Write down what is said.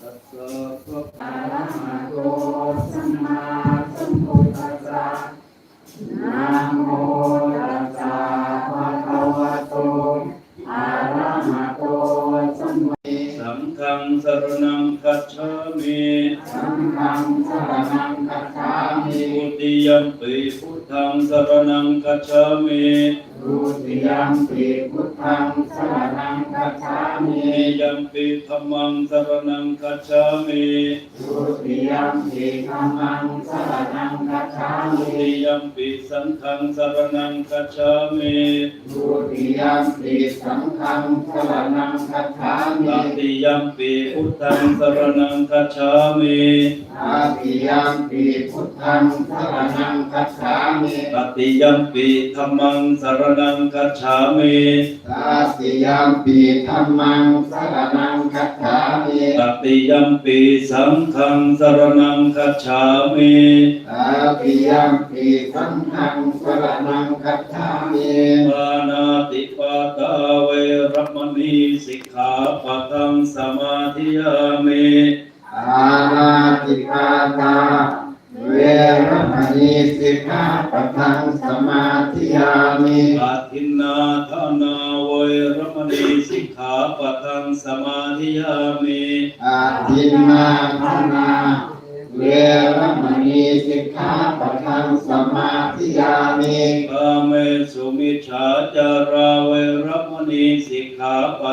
ตัะภะคะโตสมมาสัมพุทธัสสะนะโมตัสสะภะคะวะโตอะระหะโตสัมมาสังฆังสรณังคัจฉามิสังฆังสรณังคัจฉามิทุติยมปีพุทธังสรณังคัจฉามิทุติยมปิพุถัง มินิยัมปิธัมมังสรนังคัจฉามิทุติยัมปิธัมมังสรณังคัจฉาทุมิติยัมปิสังฆังสรนังคัจฉามิทุติยัมปิสังฆังสรณังคัจฉาตมิติยัมปิพุทธังสรนังคัจฉามิอาติยัมปิพุทธังสรณังคัจฉามิตติยัมปิธัมมังสรนังคัจฉามิตาติยัมปิธัมมังสรณังคัจฉามิตติยัมปิสังฆังสรนังคัจฉามิตาติยัมปิสังฆังสรณังคัจฉามิปานาติปาตาเวรมณีสิกขาปะทังสมาธิยามิอาราติปาตาเวรมณีสิกขาปะทังสมาธิยามิอาทินนาทานาเวรมณีสิก ขาปะทังสมาธิยามิอาทินนาทนาเวรมณีสิกขาปะทังสมาธิยามิกาเมสุมิชฌาจาราเวรมณีสิกขาปะ